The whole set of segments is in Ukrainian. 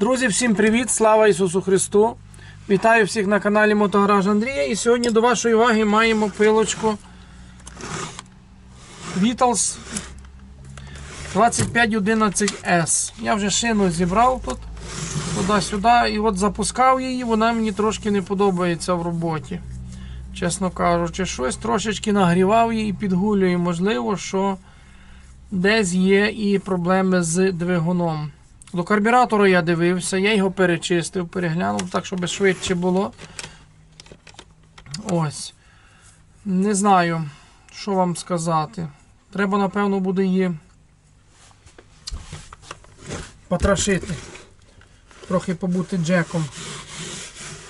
Друзі, всім привіт! Слава Ісусу Христу! Вітаю всіх на каналі Мотогараж Андрія. І сьогодні до вашої уваги маємо пилочку Vitals 2511S. Я вже шину зібрав тут туди-сюди і от запускав її, вона мені трошки не подобається в роботі. Чесно кажучи, щось трошечки нагрівав її і підгулює. Можливо, що десь є і проблеми з двигуном. До карбюратора я дивився, я його перечистив, переглянув так, щоб швидше було. Ось. Не знаю, що вам сказати. Треба, напевно, буде її потрошити. Трохи побути джеком.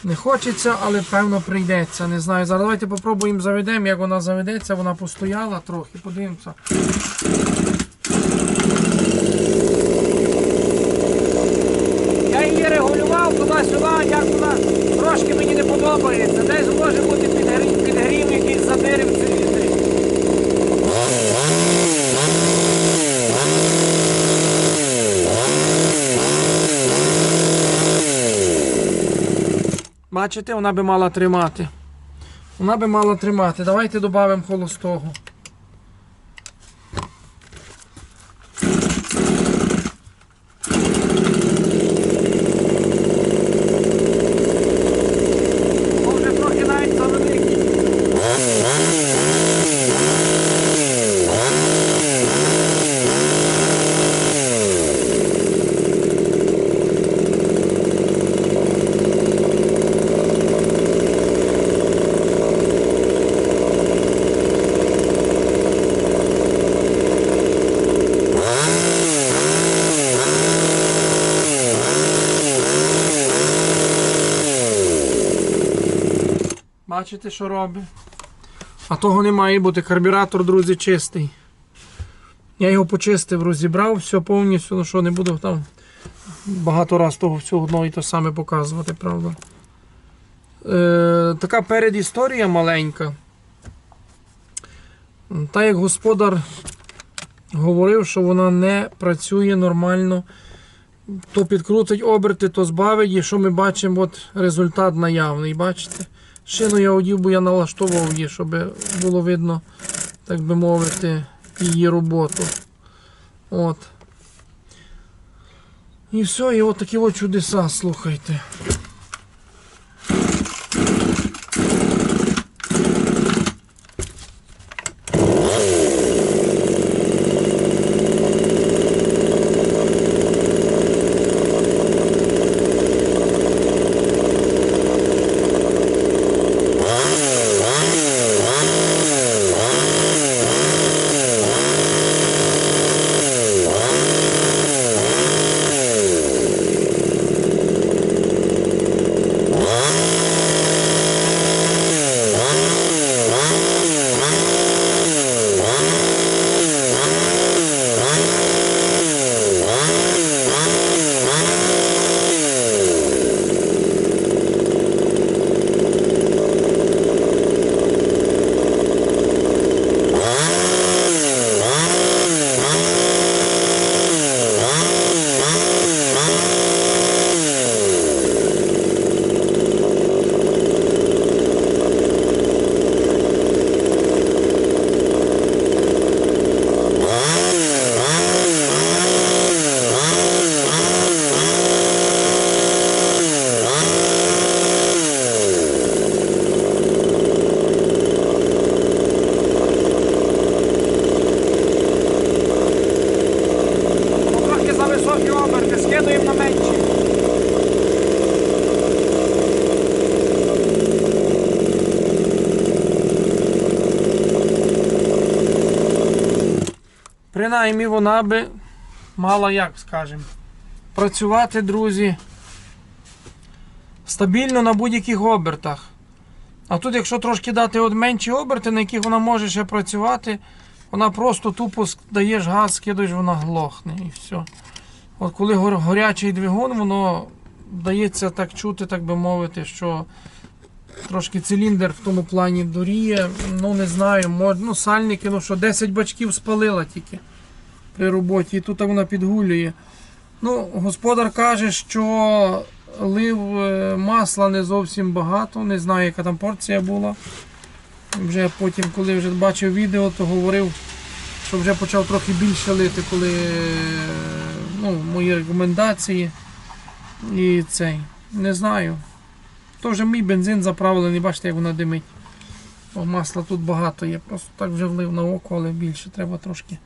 Не хочеться, але певно прийдеться. Не знаю. Зараз давайте попробуємо заведемо, як вона заведеться, вона постояла трохи, подивимося. Я її регулював туди-сюди, як вона трошки мені не подобається. Десь може бути підгрів, підгрів якийсь задирів в циліндрі. Бачите, вона би мала тримати. Вона би мала тримати. Давайте додамо холостого. Бачите, що робить? А того не має бути. Карбюратор, друзі, чистий. Я його почистив, розібрав, все повністю, ну що не буду там багато раз того всього одно і то саме показувати, правда. Е, така передісторія маленька. Та як господар говорив, що вона не працює нормально, то підкрутить оберти, то збавить, і що ми бачимо, от результат наявний, бачите? Шину я одів, бо я налаштовував її, щоб було видно, так би мовити, її роботу. От. І все, і от такі от чудеса, слухайте. Трохи за високі оберти, скидуємо на менші. Принаймні вона би мала, як скажемо, працювати, друзі, стабільно на будь-яких обертах. А тут, якщо трошки дати от менші оберти, на яких вона може ще працювати, вона просто тупо даєш газ, скидуєш, вона глохне і все. От коли гор- горячий двигун, воно дається так чути, так би мовити, що трошки циліндр в тому плані доріє. Ну не знаю, мож, ну сальники, ну що 10 бачків спалила тільки при роботі. І тут вона підгулює. Ну, господар каже, що лив е, масла не зовсім багато, не знаю, яка там порція була. Вже потім, коли вже бачив відео, то говорив, що вже почав трохи більше лити, коли е, ну, мої рекомендації. І цей. Не знаю. То вже мій бензин заправлений, бачите, як вона димить. О, масла тут багато є. Просто так вже влив на око, але більше треба трошки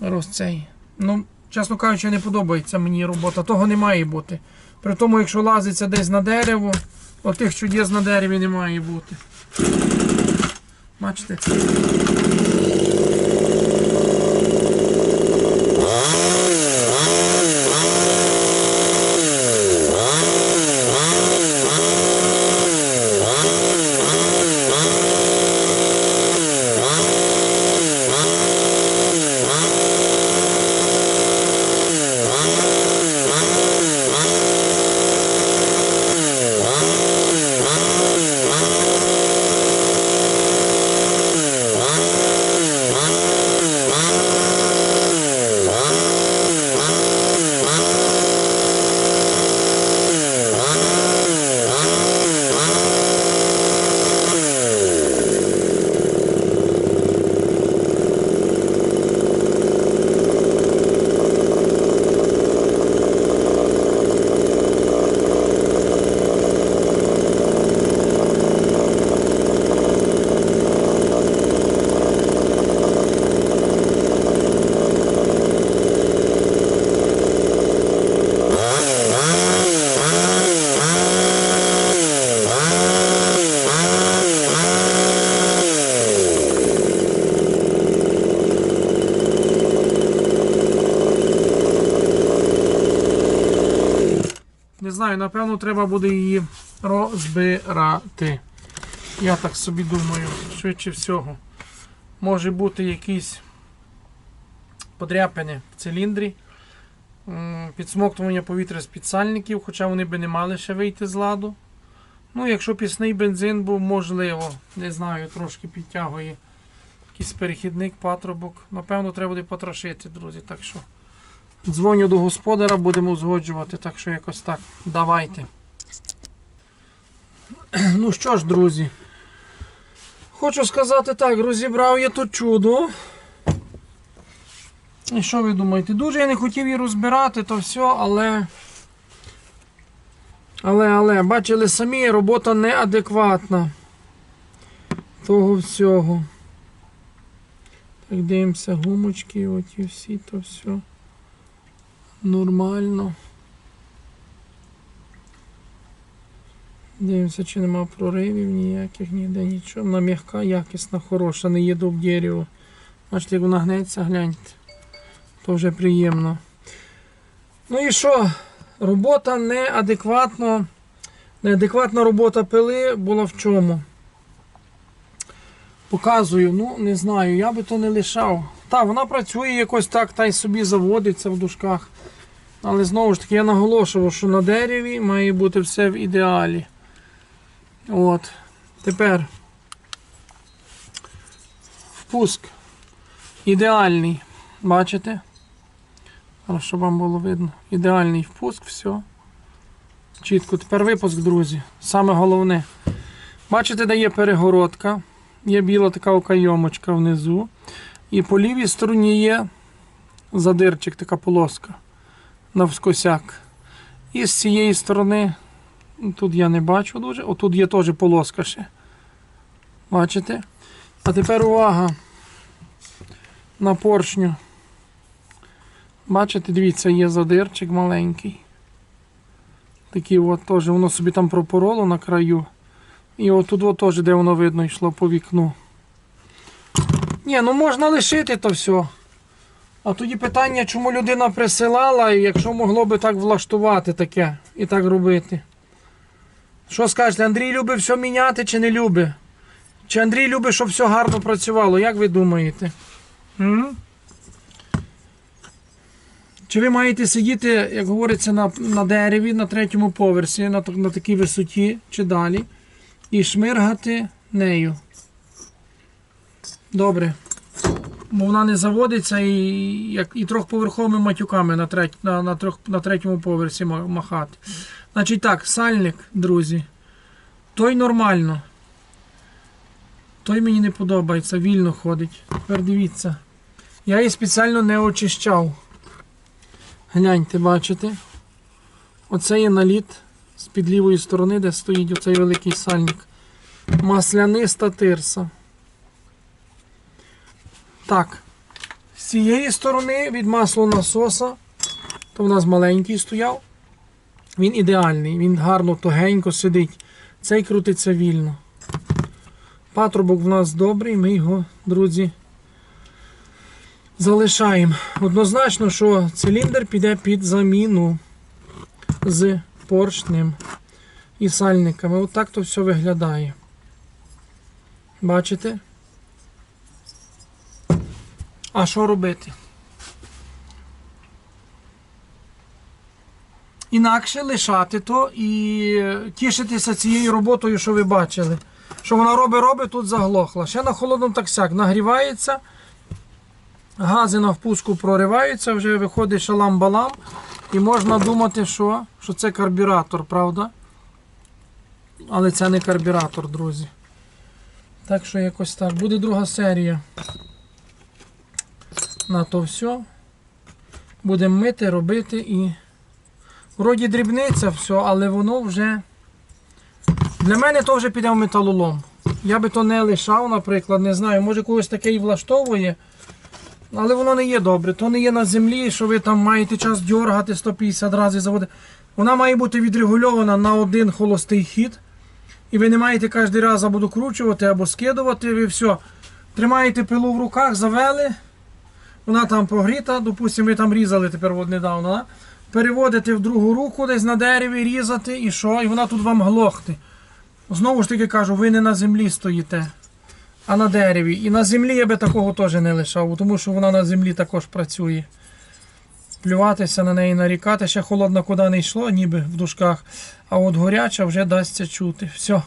розцей. Ну, чесно кажучи, не подобається мені робота. Того не має бути. При тому, якщо лазиться десь на дерево, отих чудес на дереві не має бути. Бачите? Не знаю, напевно, треба буде її розбирати. Я так собі думаю, швидше всього. Може бути якісь подряпини в циліндрі, підсмоктування повітря з підсальників, хоча вони би не мали ще вийти з ладу. Ну, якщо пісний бензин був, можливо, не знаю, трошки підтягує якийсь перехідник, патрубок. Напевно, треба буде потрошити, друзі. Так що дзвоню до господара, будемо узгоджувати, так що якось так. Давайте. Ну що ж, друзі. Хочу сказати так, розібрав я тут чудо. І що ви думаєте? Дуже я не хотів її розбирати, то все, але. Але, але, бачили самі, робота неадекватна. Того всього. Так, дивимося, гумочки, оті всі, то все. Нормально. Дивимося, чи нема проривів ніяких, ніде нічого. Вона м'яка, якісна, хороша, не їде в дерево. Бачите, як вона гнеться, гляньте. То вже приємно. Ну і що? Робота неадекватно. Неадекватна робота пили була в чому? Показую, ну не знаю, я би то не лишав. Та, вона працює якось так, та й собі заводиться в дужках. Але знову ж таки я наголошував, що на дереві має бути все в ідеалі. От. Тепер впуск. Ідеальний. Бачите? Щоб вам було видно. Ідеальний впуск, все. Чітко. Тепер випуск, друзі. Саме головне. Бачите, де є перегородка. Є біла така окайомочка внизу. І по лівій стороні є задирчик, така полоска навскосяк. І з цієї сторони, тут я не бачу дуже, отут є теж полоска ще. Бачите? А тепер увага на поршню. Бачите, дивіться, є задирчик маленький. Такий от теж, воно собі там пропороло на краю. І отут от теж, де воно видно, йшло по вікну. Ні, ну можна лишити то все. А тоді питання, чому людина присилала, якщо могло би так влаштувати таке і так робити. Що скажете, Андрій любить все міняти чи не любить? Чи Андрій любить, щоб все гарно працювало? Як ви думаєте? М? Чи ви маєте сидіти, як говориться, на, на дереві на третьому поверсі, на, на такій висоті чи далі, і шмиргати нею? Добре. Бо вона не заводиться і, як, і трьохповерховими матюками на, треть, на, на, трьох, на третьому поверсі махати. Значить так, сальник, друзі. Той нормально. Той мені не подобається, вільно ходить. Тепер дивіться. Я її спеціально не очищав. Гляньте, бачите? Оце є наліт з-під лівої сторони, де стоїть оцей великий сальник. Масляниста тирса. Так. З цієї сторони від маслонасоса, то в нас маленький стояв. Він ідеальний, він гарно тугенько сидить. Цей крутиться вільно. Патрубок в нас добрий, ми його, друзі, залишаємо. Однозначно, що циліндр піде під заміну з поршнем і сальниками. Отак то все виглядає. Бачите? А що робити? Інакше лишати то і тішитися цією роботою, що ви бачили. Що вона робить, робить, тут заглохла. Ще на холодному так сяк нагрівається, гази на впуску прориваються, вже виходить шалам-балам. І можна думати, що, що це карбюратор, правда? Але це не карбюратор, друзі. Так що якось так. Буде друга серія. На то все. Будемо мити, робити і. Вроді дрібниця все, але воно вже. Для мене то вже піде в металолом. Я би то не лишав, наприклад, не знаю, може когось таке і влаштовує. Але воно не є добре. То не є на землі, що ви там маєте час дергати 150 разів заводити. Вона має бути відрегульована на один холостий хід. І ви не маєте кожен раз або докручувати, або скидувати. Ви все. Тримаєте пилу в руках, завели. Вона там прогріта, допустимо, ви там різали тепер от недавно. Да? Переводите в другу руку, десь на дереві різати, і що? І вона тут вам глохне. Знову ж таки кажу, ви не на землі стоїте, а на дереві. І на землі я би такого теж не лишав, тому що вона на землі також працює. Плюватися на неї, нарікати, ще холодно куди не йшло, ніби в дужках, а от горяча вже дасться чути. Все.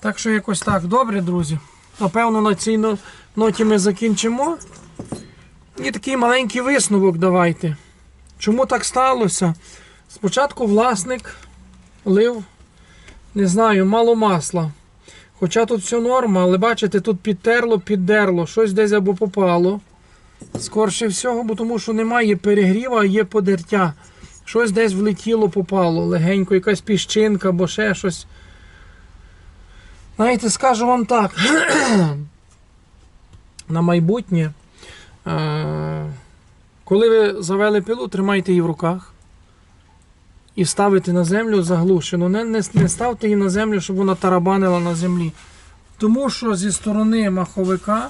Так що якось так. Добре, друзі. Напевно, на цій ноті ми закінчимо. І такий маленький висновок давайте. Чому так сталося? Спочатку власник лив, не знаю, мало масла. Хоча тут все норма, але бачите, тут підтерло, піддерло, щось десь або попало. Скорше всього, бо тому що немає перегріва, а є подертя. Щось десь влетіло, попало, легенько, якась піщинка або ще щось. Знаєте, скажу вам так. На майбутнє, коли ви завели пилу, тримайте її в руках і ставите на землю заглушену. Не, не, не ставте її на землю, щоб вона тарабанила на землі. Тому що зі сторони маховика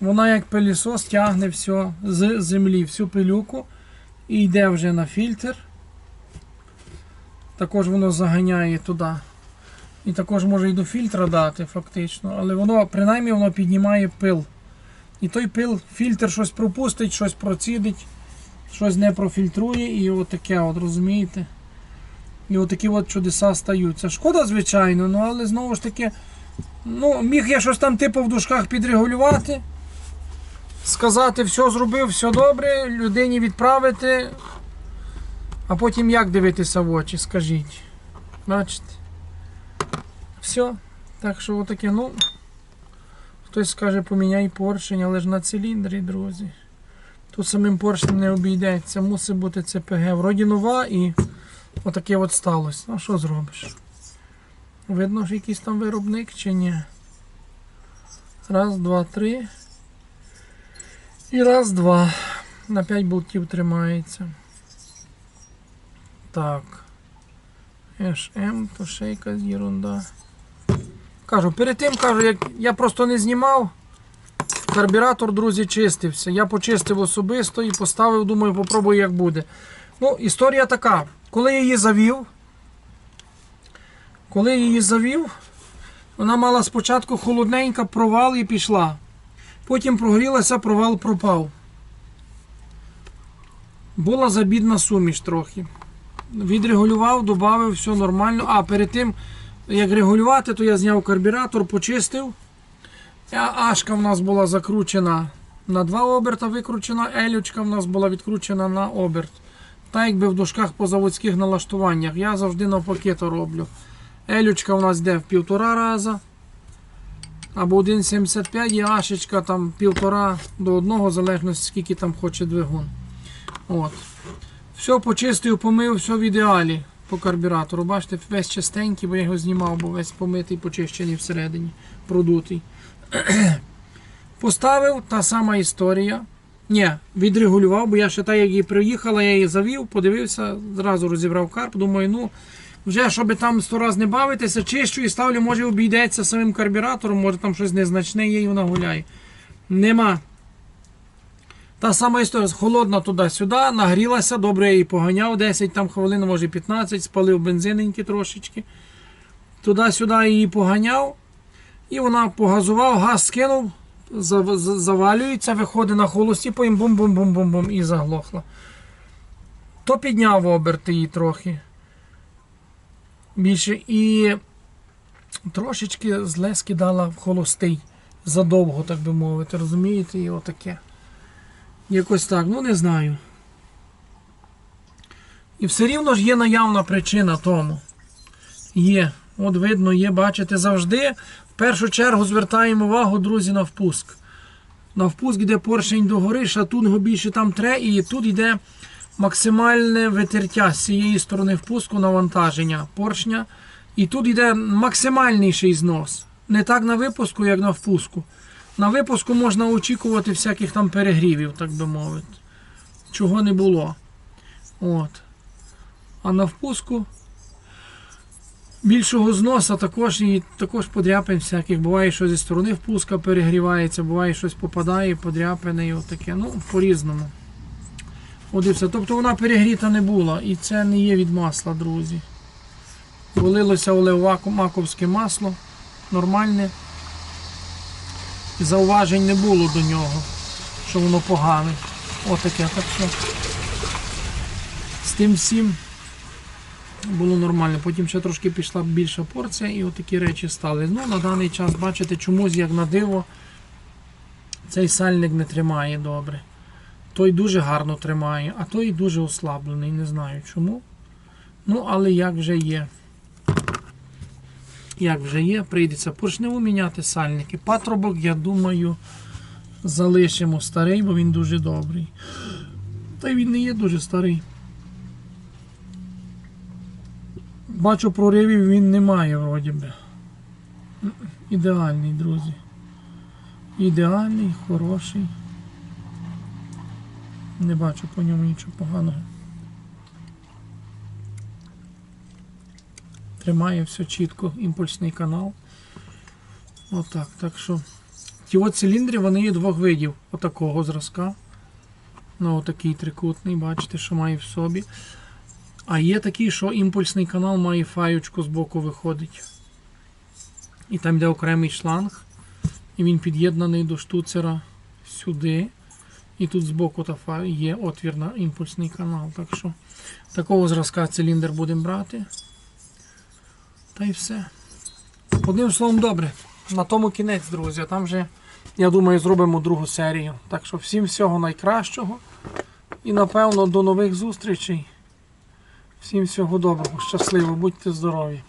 вона як пилісос тягне все з землі, всю пилюку і йде вже на фільтр. Також воно заганяє туди. І також може і до фільтра дати, фактично. Але воно, принаймні, воно піднімає пил. І той пил, фільтр щось пропустить, щось процідить, щось не профільтрує, і отаке, от, розумієте? І отакі от чудеса стаються. Шкода, звичайно, ну але знову ж таки, ну, міг я щось там типу в дужках підрегулювати. Сказати, все зробив, все добре, людині відправити. А потім як дивитися в очі, скажіть. Бачите? Все. Так що отаке, ну. Хтось скаже, поміняй поршень, але ж на циліндрі, друзі. Тут самим поршнем не обійдеться, мусить бути ЦПГ. Вроді нова і отаке от сталося. Ну що зробиш? Видно, що якийсь там виробник чи ні. Раз, два, три. І раз, два. На 5 болтів тримається. Так. HM, то ще якась ерунда. Кажу, перед тим кажу, як я просто не знімав. Карбюратор, друзі, чистився. Я почистив особисто і поставив, думаю, попробую, як буде. Ну, історія така. Коли я її завів, коли я її завів, вона мала спочатку холодненька, провал і пішла. Потім прогрілася, провал пропав. Була забідна суміш трохи. Відрегулював, додав, все нормально. А перед тим, як регулювати, то я зняв карбюратор, почистив. Ашка в нас була закручена На два оберта викручена елючка в нас була відкручена на оберт. Так якби в дужках по заводських налаштуваннях. Я завжди навпаки то роблю. Елючка у нас йде в півтора раза. Або 1,75 і ашечка там півтора до одного, в залежності скільки там хоче двигун. От. Все почистив, помив, все в ідеалі по карбюратору. Бачите, весь чистенький, бо я його знімав, бо весь помитий, почищений всередині, продутий. Поставив, та сама історія. Ні, відрегулював, бо я ще так, як її приїхала, я її завів, подивився, зразу розібрав карп. Думаю, ну вже щоб там сто раз не бавитися, чищу і ставлю, може обійдеться самим карбюратором, може там щось незначне є і вона гуляє. Нема. Та сама історія, холодна туди-сюди, нагрілася, добре її поганяв, 10 там хвилин, може 15, спалив бензиненьки трошечки. Туди-сюди її поганяв. І вона погазував, газ скинув, зав- завалюється, виходить на холості, потім бум-бум-бум-бум-бум і заглохла. То підняв оберти її трохи. Більше і трошечки зле скидала в холостий. Задовго, так би мовити, розумієте, і отаке. Якось так, ну не знаю. І все рівно ж є наявна причина тому. Є. От видно, є, бачите, завжди в першу чергу звертаємо увагу, друзі, на впуск. На впуск йде поршень догори, шатунго більше там тре, і тут йде максимальне витертя з цієї сторони впуску навантаження поршня. І тут йде максимальніший знос. Не так на випуску, як на впуску. На випуску можна очікувати всяких там перегрівів, так би мовити. Чого не було. От. А на впуску більшого зноса також і також подряпин всяких. Буває, що зі сторони впуска перегрівається, буває щось попадає, подряпини і отаке. Ну, по-різному. От. Тобто вона перегріта не була. І це не є від масла, друзі. Волилося олео-маковське масло. Нормальне. І зауважень не було до нього, що воно погане. Отаке. Так що з тим всім було нормально. Потім ще трошки пішла більша порція і отакі речі стали. Ну, на даний час, бачите, чомусь, як на диво, цей сальник не тримає добре. Той дуже гарно тримає, а той дуже ослаблений. Не знаю чому. Ну, але як вже є. Як вже є, прийдеться поршневу міняти сальники. Патрубок, я думаю, залишимо старий, бо він дуже добрий. Та й він не є дуже старий. Бачу, проривів він не має, вроді би. Ідеальний, друзі. Ідеальний, хороший. Не бачу по ньому нічого поганого. Тримає все чітко, імпульсний канал. Отак. Так що. Ті вони є двох видів. Отакого зразка. Ну, отакий трикутний, бачите, що має в собі. А є такий, що імпульсний канал має фаючку з боку виходить. І там йде окремий шланг. І він під'єднаний до штуцера сюди. І тут збоку та є отвір на імпульсний канал. Так що такого зразка циліндр будемо брати. Та й все. Одним словом, добре. На тому кінець, друзі. Там вже, я думаю, зробимо другу серію. Так що всім всього найкращого. І напевно до нових зустрічей. Всім всього доброго, щасливо, будьте здорові.